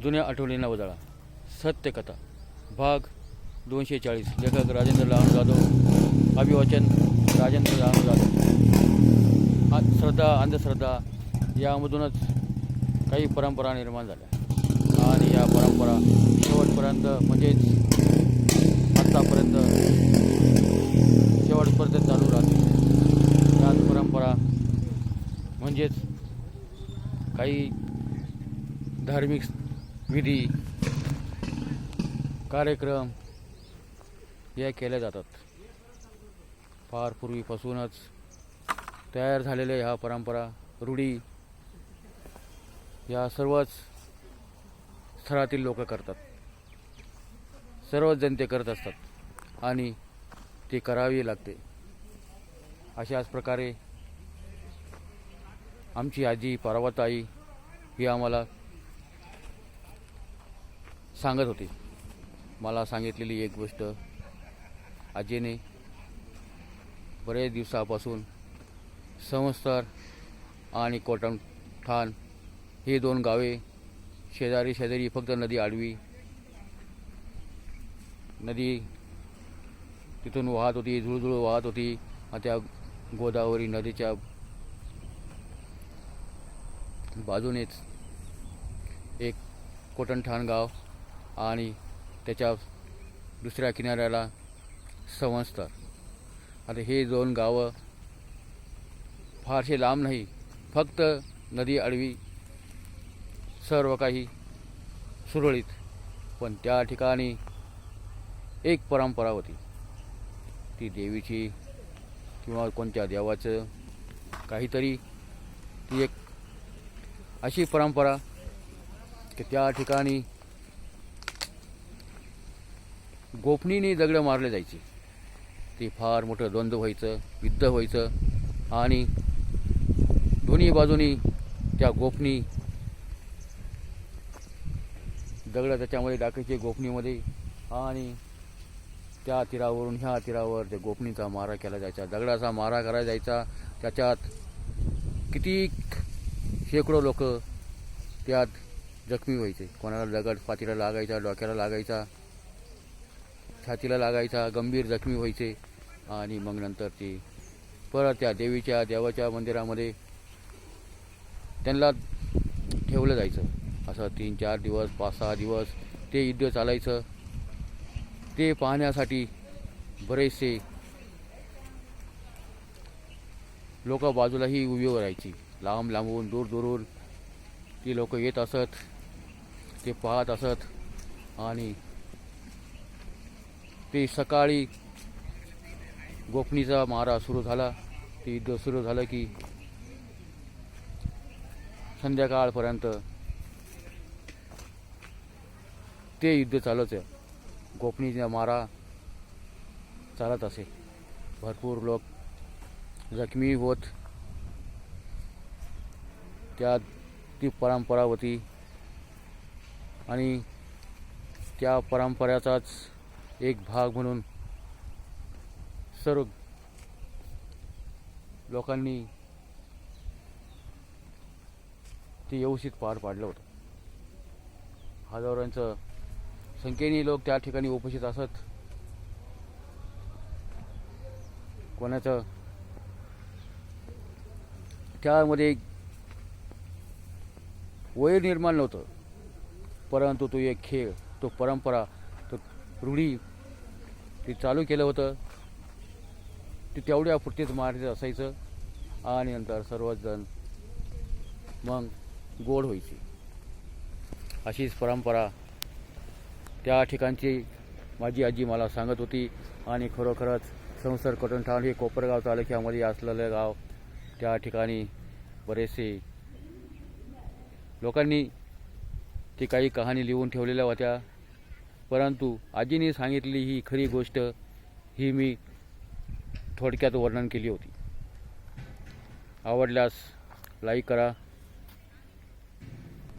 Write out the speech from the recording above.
जुन्या आठवणींना उजाळा सत्यकथा भाग दोनशे चाळीस लेखक राजेंद्र लहान जाधव. अभिवाचन राजेंद्र लहान जाधव. श्रद्धा अंधश्रद्धा यामधूनच काही परंपरा निर्माण झाल्या. आणि या परंपरा शेवटपर्यंत म्हणजेच आत्तापर्यंत शेवटपर्यंत चालू राहते त्याच परंपरा म्हणजेच काही धार्मिक विधी कार्यक्रम या केल्या जातात. फार पूर्वीपासूनच तयार झालेल्या ह्या परंपरा रूढी या सर्वच स्थळातील लोक करतात. सर्वच जनते करत असतात आणि ते करावी लागते. अशाच प्रकारे आमची आजी पर्वताई ही आम्हाला सांगत होती. मला सांगितलेली एक गोष्ट. आजीने बरेच दिवसापासून संस्कार आणि कोटम ठाण ही दोन गावे शेजारी शेजारी फक्त नदी आडवी नदी तिथून वाहत होती झुळझुळ वाहत होती त्या गोदावरी नदीच्या बाजूनेच एक कोटणठाण गाव आणि त्याच्या दुसऱ्या किनाऱ्याला संवस्तर. आता हे दोन गावं फारसे लांब नाही फक्त नदी आडवी सर्व काही सुरळीत पण त्या ठिकाणी एक परंपरा होती. ती देवीची किंवा कोणत्या देवाचं काहीतरी ती एक अशी परंपरा की त्या ठिकाणी गोफणीने दगडं मारले जायचे. ते फार मोठं द्वंद्व व्हायचं युद्ध व्हायचं आणि दोन्ही बाजूनी त्या गोफणी दगडं त्याच्यामध्ये टाकायचे गोफणीमध्ये आणि त्या तीरावरून ह्या तीरावर त्या गोपनीचा मारा केला जायचा. दगडाचा मारा करायला जायचा. त्याच्यात किती शेकडो लोक त्यात जखमी व्हायचे. कोणाला दगड पातीला लागायचा डोक्याला लागायचा. छातीला लागायचा गंभीर जखमी व्हायचे आणि मग नंतर ते परत त्या देवीच्या देवाच्या मंदिरामध्ये त्यांना ठेवलं जायचं. असं तीन चार दिवस पाच सहा दिवस ते युद्ध चालायचं. ते पाहण्यासाठी बरेचसे लोक बाजूलाही उभी राहायची. लांब लांबून दूर दूरून ती लोक येत असत ते पाहत असत आणि ते सकाळी गोफणीचा मारा सुरू झाला. ते युद्ध सुरू झालं की संध्याकाळपर्यंत ते युद्ध चालत गोपणीचा मारा चालत असे. भरपूर लोक जखमी होत. त्या ती परंपरा होती. आणि त्या परंपऱ्याचाच एक भाग म्हणून सर्व लोकांनी ते व्यवस्थित पार पाडलं होतं. हजारांचं संख्येने लोक त्या ठिकाणी उपस्थित असत. कोणाचं? त्यामध्ये एक वय निर्माण नव्हतं. परंतु तो एक खेळ तो परंपरा तो रूढी ते चालू केलं होतं. ते तेवढ्या पुरतीच मारायचं असायचं. आणि नंतर सर्वच जण मग गोड व्हायची. अशीच परंपरा त्या ठिकाणची माझी आजी मला सांगत होती. आणि खरोखरच संसार कटणठाण हे कोपरगाव तालुक्यामध्ये असलेलं गाव त्या ठिकाणी बरेचसे लोकांनी ती काही कहाणी लिहून ठेवलेल्या होत्या. परंतु आजीने सांगितली ही खरी गोष्ट ही मी थोडक्यात वर्णन केली होती. आवडल्यास लाईक करा.